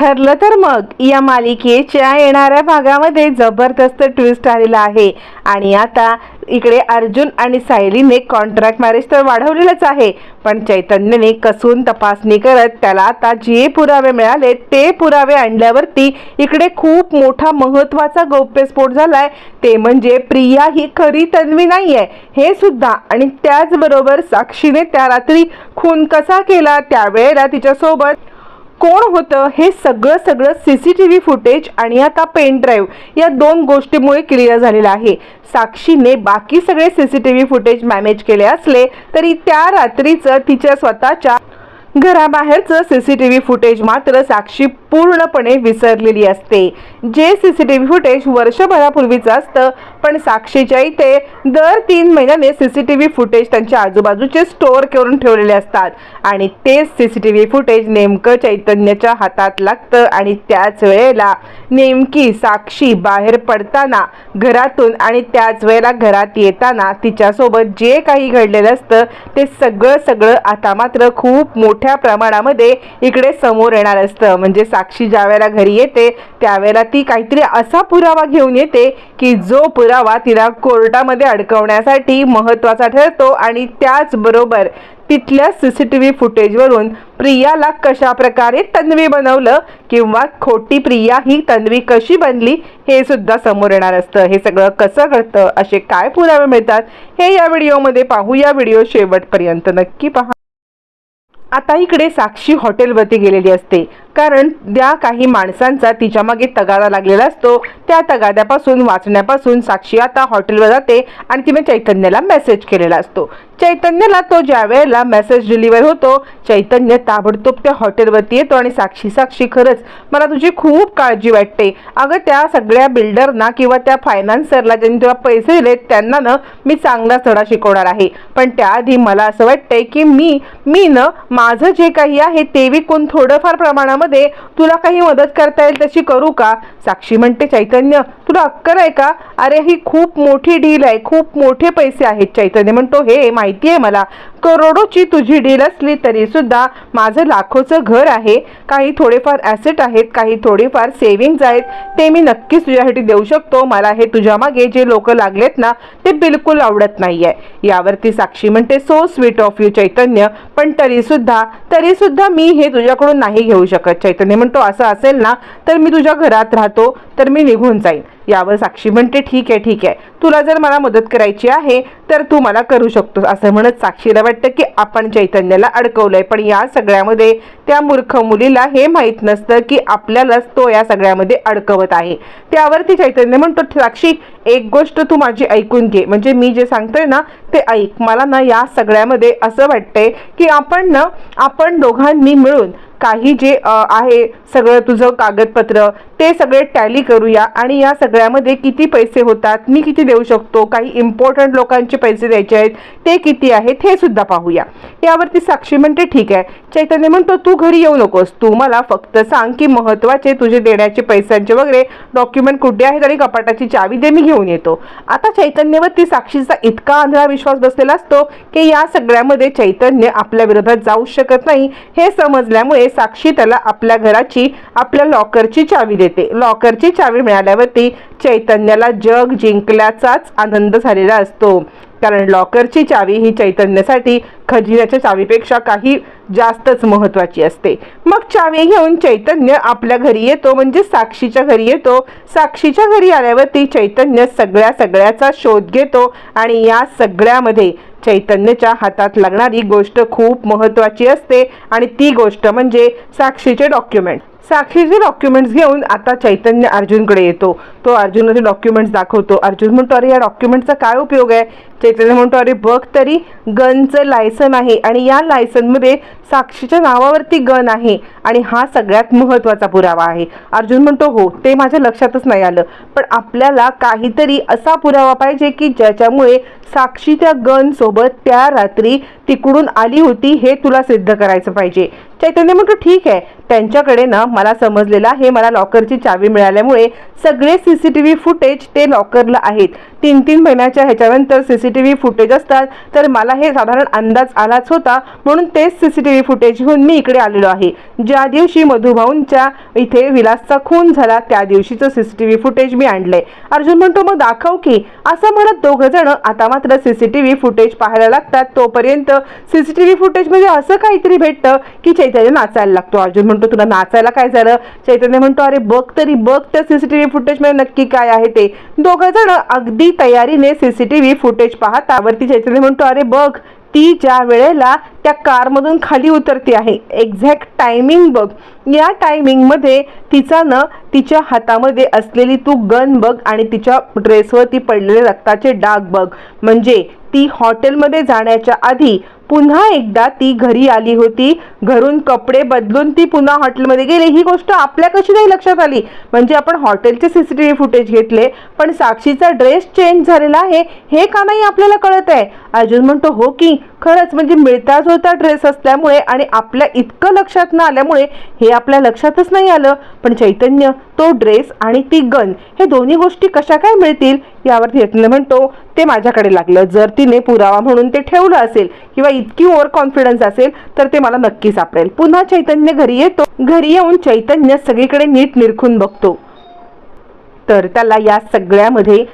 ठरलं तर मग या मालिकेच्या येणाऱ्या भागामध्ये जबरदस्त ट्विस्ट आलेला आहे. आणि आता इकडे अर्जुन आणि सायलीने कॉन्ट्रॅक्ट मॅरेज तर वाढवलेलंच आहे. पण चैतन्यने कसून तपासणी करत त्याला आता जे पुरावे मिळाले ते पुरावे आणल्यावरती इकडे खूप मोठा महत्त्वाचा गौप्यस्फोट झालाय. ते म्हणजे प्रिया ही खरी तन्वी नाही आहे हे सुद्धा आणि त्याचबरोबर साक्षीने त्या रात्री खून कसा केला त्यावेळेला तिच्यासोबत कोण होतं हे सगळं सगळं C C T V footage आणि आता पेन ड्राईव्ह या दोन गोष्टीमुळे क्लिअर झालेलं आहे. साक्षीने बाकी सगळे C C T V footage manage केले असले तरी त्या रात्रीचं तिच्या स्वतःच्या घराबाहेरचं C C T V footage मात्र साक्षी पूर्णपणे विसरलेली असते. जे C C T V footage वर्षभरापूर्वीचं असतं पण साक्षीच्या इथे दर तीन महिन्याने C C T V footage त्यांच्या आजूबाजूचे स्टोअर करून ठेवलेले असतात. आणि तेच C C T V footage नेमकं चैतन्याच्या हातात लागतं आणि त्याच वेळेला नेमकी साक्षी बाहेर पडताना घरातून आणि त्याच वेळेला घरात येताना तिच्यासोबत जे काही घडलेलं असतं ते सगळं सगळं आता मात्र खूप मोठ्या प्रमाणामध्ये इकडे समोर येणार असतं. म्हणजे साक्षी ज्या वेळेला घरी येते त्यावेळेला ती काहीतरी असा पुरावा घेऊन येते की जो पुरावा तिला कोर्टामध्ये अडकवण्यासाठी महत्त्वाचा ठरतो आणि त्याचबरोबर तिथल्या सी सी टी व्ही फुटेजवरून प्रियाला कशा प्रकारे तन्वी बनवलं किंवा खोटी प्रिया ही तन्वी कशी बनली हे सुद्धा समोर येणार असतं. हे सगळं कसं घडतं असे काय पुरावे मिळतात हे या व्हिडिओमध्ये पाहू. या व्हिडिओ शेवटपर्यंत नक्की पहा. आता इकडे साक्षी हॉटेलवरती गेलेली असते. कारण त्या काही माणसांचा तिच्यामागे तगादा लागलेला असतो त्या तगाद्यापासून वाचण्यापासून साक्षी आता हॉटेलवर जाते आणि तिने चैतन्याला मेसेज केलेला असतो. चैतन्याला तो ज्या वेळेला मेसेज डिलिव्हर होतो चैतन्य ताबडतोब त्या हॉटेलवरती येतो आणि साक्षी साक्षी खरंच मला तुझी खूप काळजी वाटते. अगं त्या सगळ्या बिल्डरना किंवा त्या फायनान्सरला ज्यांनी तुला पैसे दिले त्यांना ना मी चांगला चढा शिकवणार आहे. पण त्याआधी मला असं वाटतंय की मी मी न माझं जे काही आहे ते विकून थोडंफार प्रमाणामध्ये तुला काही मदत करता येईल तशी करू का? साक्षी म्हणते चैतन्य तुला अक्कल आहे का? अरे ही खूप मोठी डील आहे खूप मोठे पैसे आहेत. चैतन्य म्हणतो हे माहिती आहे मला. करोडोची तुझी डील असली तरी सुद्धा माझं लाखोचं घर आहे. काही थोडेफार ॲसेट आहेत काही थोडेफार सेव्हिंग्ज आहेत. ते मी नक्कीच तुझ्यासाठी देऊ शकतो. मला हे तुझ्या मागे जे लोक लागलेत ना ते बिलकुल आवडत नाही आहे यावरती साक्षी म्हणते so sweet of you Chaitanya. पण तरीसुद्धा तरीसुद्धा मी हे तुझ्याकडून नाही घेऊ शकत. चैतन्य म्हणतो असं असेल ना तर मी तुझ्या घरात राहतो तर मी निघून जाईन. यावर साक्षी म्हणते ठीक आहे ठीक आहे. तुला जर मला मदत करायची आहे तर तू मला करू शकतोस. असं म्हणत साक्षीला वाटतं की आपण चैतन्याला अडकवलंय. पण या सगळ्यामध्ये त्या मूर्ख मुलीला हे माहीत नसतं की आपल्यालाच तो या सगळ्यामध्ये अडकवत आहे. त्यावरती चैतन्य म्हणतो साक्षी एक गोष्ट तू माझी ऐकून घे. म्हणजे मी जे सांगतोय ना ते ऐक. मला ना या सगळ्यामध्ये असं वाटतंय की आपण ना आपण दोघांनी मिळून काही जे आहे सगळं तुझं कागदपत्र ते सगळे टॅली करूया आणि या सगळ्यामध्ये किती पैसे होतात मी किती देऊ शकतो काही इम्पॉर्टंट लोकांचे पैसे द्यायचे आहेत ते किती आहेत हे सुद्धा पाहूया. यावरती साक्षी म्हणते ठीक आहे. चैतन्य म्हणतो तू घरी येऊ नकोस. तू मला फक्त सांग की महत्त्वाचे तुझे देण्याचे पैशांचे वगैरे डॉक्युमेंट कुठे आहेत आणि कपाटाची चावी दे मी घेऊन येतो. आता चैतन्यवरती साक्षीचा इतका आंधळा विश्वास बसलेला असतो की या सगळ्यामध्ये चैतन्य आपल्या विरोधात जाऊ शकत नाही. हे समजल्यामुळे साक्षी त्याला आपल्या घराची आपल्या लॉकरची चावी देते. लॉकरची चावी मिळाल्यावरती चैतन्याला जग जिंकल्याचाच आनंद झालेला असतो. कारण लॉकरची चावी ही चैतन्यासाठी खजिन्याच्या चावीपेक्षा काही जास्तच महत्त्वाची असते. मग चावी घेऊन चैतन्य आपल्या घरी येतो म्हणजे साक्षीच्या घरी येतो. साक्षीच्या घरी आल्यावरती चैतन्य सगळ्या सगळ्याचा शोध घेतो आणि या सगळ्यामध्ये चैतन्याच्या हातात लागणारी गोष्ट खूप महत्त्वाची असते आणि ती गोष्ट म्हणजे साक्षीचे डॉक्युमेंट साक्षीचे डॉक्युमेंट्स घेऊन आता चैतन्य अर्जुनकडे येतो. तो अर्जुनला ते डॉक्युमेंट्स दाखवतो. अर्जुन म्हणतो अरे या डॉक्युमेंटचा काय उपयोग आहे? चैतन्य म्हणतो अरे बघ तरी गनचं लायसन आहे आणि या लायसनमध्ये साक्षीच्या नावावरती गन आहे. आणि हा सगळ्यात महत्त्वाचा पुरावा आहे. अर्जुन म्हणतो हो ते माझ्या लक्षातच नाही आलं. पण आपल्याला काहीतरी असा पुरावा पाहिजे की ज्याच्यामुळे साक्षी त्या त्या रात्री तिकडून आली होती हे तुला सिद्ध करायचं पाहिजे. चैतन्य म्हणतो ठीक आहे. त्यांच्याकडे ना मला समजलेलं हे मला लॉकरची चावी मिळाल्यामुळे सगळे C C T V footage ते लॉकरला आहेत. तीन तीन महिन्याच्या ह्याच्यानंतर C C T V footage असतात. तर मला हे साधारण अंदाज आलाच होता म्हणून तेच C C T V footage घेऊन मी इकडे आलेलो आहे. ज्या दिवशी मधुभाऊंच्या इथे विलासचा खून झाला त्या दिवशीचं C C T V footage मी आणलंय. अर्जुन म्हणतो मग दाखव की. असं म्हणत दोघं जण आता मात्र C C T V footage पाहायला लागतात. तोपर्यंत सी सी टी व्ही फुटेजमध्ये असं काहीतरी भेटतं की चैतन्य नाचायला लागतो अर्जुन म्हणतो तुला नाचायला काय झालं? चैतन्य म्हणतो अरे बघ तरी बघ त्या सीसीटीव्ही फुटेजमध्ये नक्की काय आहे ते. दोघं जण अगदी तयारीने सीसीटीव्ही फुटेज पाहता वरती चैतन्य म्हणतो अरे बघ ती ज्या वेळेला त्या कारमधून खाली उतरते आहे. एक्झॅक्ट टायमिंग बघ. या टायमिंगमध्ये तिचा न तिच्या हातामध्ये असलेली तू गन बघ आणि तिच्या ड्रेसवरती पडलेले रक्ताचे डाग बघ. म्हणजे ती हॉटेलमध्ये जाण्याच्या आधी पुन्हा एकदा ती घरी आली होती. घरून कपडे बदलून ती पुन्हा हॉटेलमध्ये गेली. ही गोष्ट आपल्या कशी नाही लक्षात आली? म्हणजे आपण हॉटेलचे C C T V footage घेतले पण साक्षीचा ड्रेस चेंज झालेला आहे हे का नाही आपल्याला कळत आहे अर्जुन म्हणतो हो की. खरंच म्हणजे मिळता जुळता ड्रेस असल्यामुळे आणि आपल्या इतकं लक्षात न आल्यामुळे हे आपल्या लक्षातच नाही आलं. पण चैतन्य तो ड्रेस आणि ती गन हे दोन्ही गोष्टी कशा काय मिळतील यावर चैतन्य म्हणतो. ते माझ्याकडे लागलं. जर तिने पुरावा म्हणून ते ठेवलं असेल किंवा इतकी ओव्हर कॉन्फिडन्स असेल तर ते मला नक्की सापडेल. पुन्हा चैतन्य घरी येतो. घरी येऊन चैतन्य सगळीकडे नीट निरखून बघतो. तर त्याला या सगळ्यामध्ये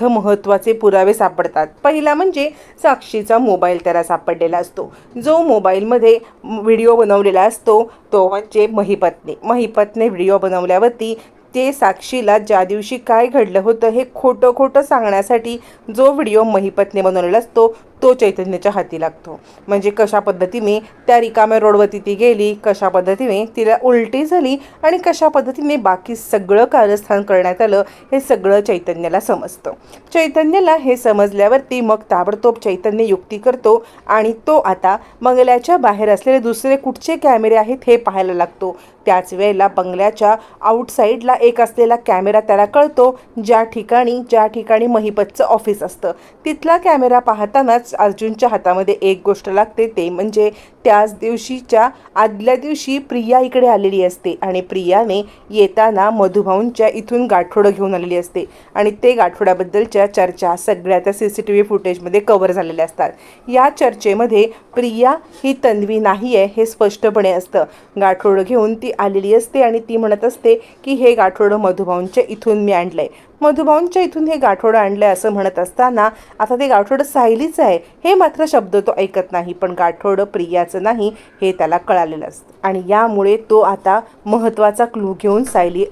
इथं महत्त्वाचे पुरावे सापडतात. पहिला म्हणजे साक्षीचा मोबाईल त्याला सापडलेला असतो. जो मोबाईलमध्ये व्हिडिओ बनवलेला असतो तो म्हणजे महिपत्नी. महिपत्ने व्हिडिओ बनवल्यावरती ते साक्षीला ज्या दिवशी काय घडलं होतं हे खोटं खोटं सांगण्यासाठी जो व्हिडिओ महिपतने बनवलेला असतो तो चैतन्याच्या हाती लागतो. म्हणजे कशा पद्धतीने त्या रिकाम्या रोडवरती ती गेली कशा पद्धतीने तिला उलटी झाली आणि कशा पद्धतीने बाकी सगळं कारस्थान करण्यात आलं हे सगळं चैतन्याला समजतं. चैतन्याला हे समजल्यावरती मग ताबडतोब चैतन्य युक्ती करतो आणि तो आता बंगल्याच्या बाहेर असलेले दुसरे कुठचे कॅमेरे आहेत हे पाहायला लागतो. त्याच वेळेला बंगल्याच्या आउटसाईडला एक असलेला कॅमेरा त्याला कळतो. ज्या ठिकाणी ज्या ठिकाणी महिपतचं ऑफिस असतं. तिथला कॅमेरा पाहतानाच अर्जुनच्या हातामध्ये एक गोष्ट लागते ते म्हणजे त्याच दिवशीच्या आदल्या दिवशी प्रिया इकडे आलेली असते आणि प्रियाने येताना मधुभाऊंच्या इथून गाठोडं घेऊन आलेली असते. आणि ते गाठोड्याबद्दलच्या चर्चा सगळ्या त्या सी सी टी व्ही फुटेजमध्ये कव्हर झालेल्या असतात. या चर्चेमध्ये प्रिया ही तन्वी नाही आहे हे स्पष्टपणे असतं. गाठोडं घेऊन ती आलेली असते आणि ती म्हणत असते की हे गाठोडं मधुभाऊंच्या इथून मी आणलं आहे मधुभाऊंच्या इथून हे गाठोडं आणलं आहे असं म्हणत असताना आता ते गाठोडं सायलीचं आहे. हे मात्र शब्द तो ऐकत नाही. पण गाठोडं प्रिया करायचं नाही हे त्याला कळालेलं असतं. आणि यामुळे तो आता महत्त्वाचा क्लू घेऊन सायली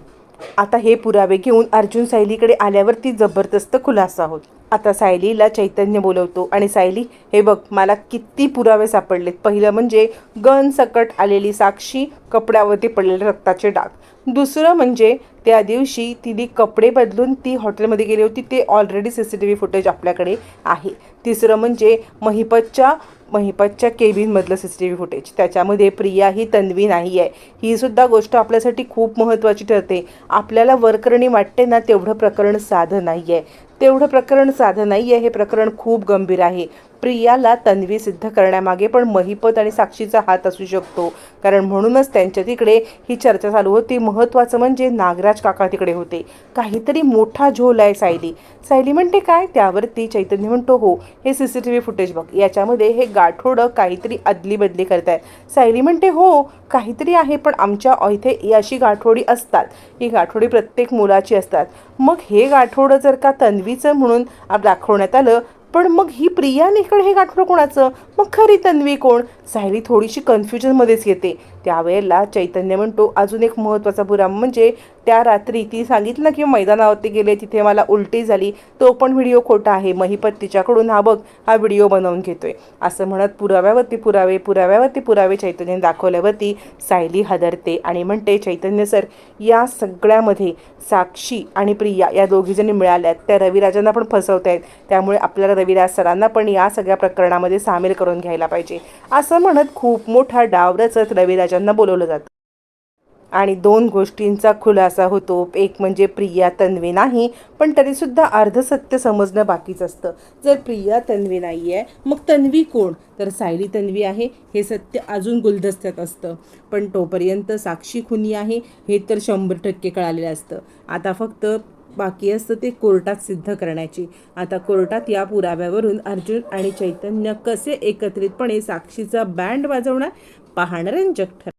आता हे पुरावे घेऊन अर्जुन सायलीकडे आल्यावर ती जबरदस्त खुलासा होत. आता सायलीला चैतन्य बोलवतो आणि सायली हे बघ मला किती पुरावे सापडलेत. पहिलं म्हणजे गन सकट आलेली साक्षी कपड्यावरती पडलेले रक्ताचे डाग. दुसरं म्हणजे त्या दिवशी तिने कपडे बदलून ती हॉटेलमध्ये गेली होती. ते already C C T V footage आपल्याकडे आहे. तिसरं म्हणजे महिपतच्या महिपतच्या केबिनमधलं C C T V footage त्याच्यामध्ये प्रिया ही तन्वी नाही आहे. ही सुद्धा गोष्ट आपल्यासाठी खूप महत्त्वाची ठरते. आपल्याला वरकरणी वाटते ना तेवढं प्रकरण साधं नाही आहे तेवढं प्रकरण साधं नाही आहे हे प्रकरण खूप गंभीर आहे. प्रियाला तन्वी सिद्ध करण्यामागे पण महिपत आणि साक्षीचा हात असू शकतो. कारण म्हणूनच त्यांच्या तिकडे ही चर्चा चालू होती. महत्त्वाचं म्हणजे नागराज काका तिकडे होते. काहीतरी मोठा झोल आहे सायली. सायली म्हणते काय? त्यावरती चैतन्य म्हणतो हो हे C C T V footage बघ. याच्यामध्ये हे गाठोडं काहीतरी अदली बदली करतायत. सायली म्हणते हो काहीतरी आहे पण आमच्या इथे अशी गाठोडी असतात. ही गाठोडी प्रत्येक मुलाची असतात. मग हे गाठोडं जर का तन्वीचं म्हणून दाखवण्यात आलं पण मग ही प्रिया निकड हे गाठलं कोणाचं? मग खरी तन्वी कोण? सायली थोडीशी कन्फ्युजनमध्येच येते. त्यावेळेला चैतन्य म्हणतो अजून एक महत्त्वाचा पुराम म्हणजे त्या रात्री ती सांगितलं की मैदानावरती गेले तिथे मला उलटी झाली. तो पण व्हिडिओ खोटा आहे महिपत तिच्याकडून हा बघ हा व्हिडिओ बनवून घेतोय. असं म्हणत पुराव्यावरती पुरावे पुराव्यावरती पुरावे चैतन्य दाखवल्यावरती सायली हादरते आणि म्हणते चैतन्य सर या सगळ्यामध्ये साक्षी आणि प्रिया या दोघीजणी मिळाल्यात. त्या रविराजांना पण फसवत आहेत त्यामुळे आपल्याला रविराज सरांना पण या सगळ्या प्रकरणामध्ये सामील करून घ्यायला पाहिजे. असं म्हणत खूप मोठा डाव रचत त्यांना बोलवलं जातं. आणि दोन गोष्टींचा खुलासा होतो. एक म्हणजे प्रिया तन्वी नाही पण तरीसुद्धा अर्धसत्य समजणं बाकीच असतं. जर प्रिया तन्वी नाही आहे मग तन्वी कोण? तर सायली तन्वी आहे. हे सत्य अजून गुलदस्त्यात असतं. पण तोपर्यंत साक्षी खुनी आहे हे तर शंभर टक्के कळालेलं असतं. आता फक्त बाकी असतं ते कोर्टात सिद्ध करण्याची. आता कोर्टात या पुराव्यावरून अर्जुन आणि चैतन्य कसे एकत्रितपणे साक्षीचा बँड वाजवणार? पाहणं रंजक ठर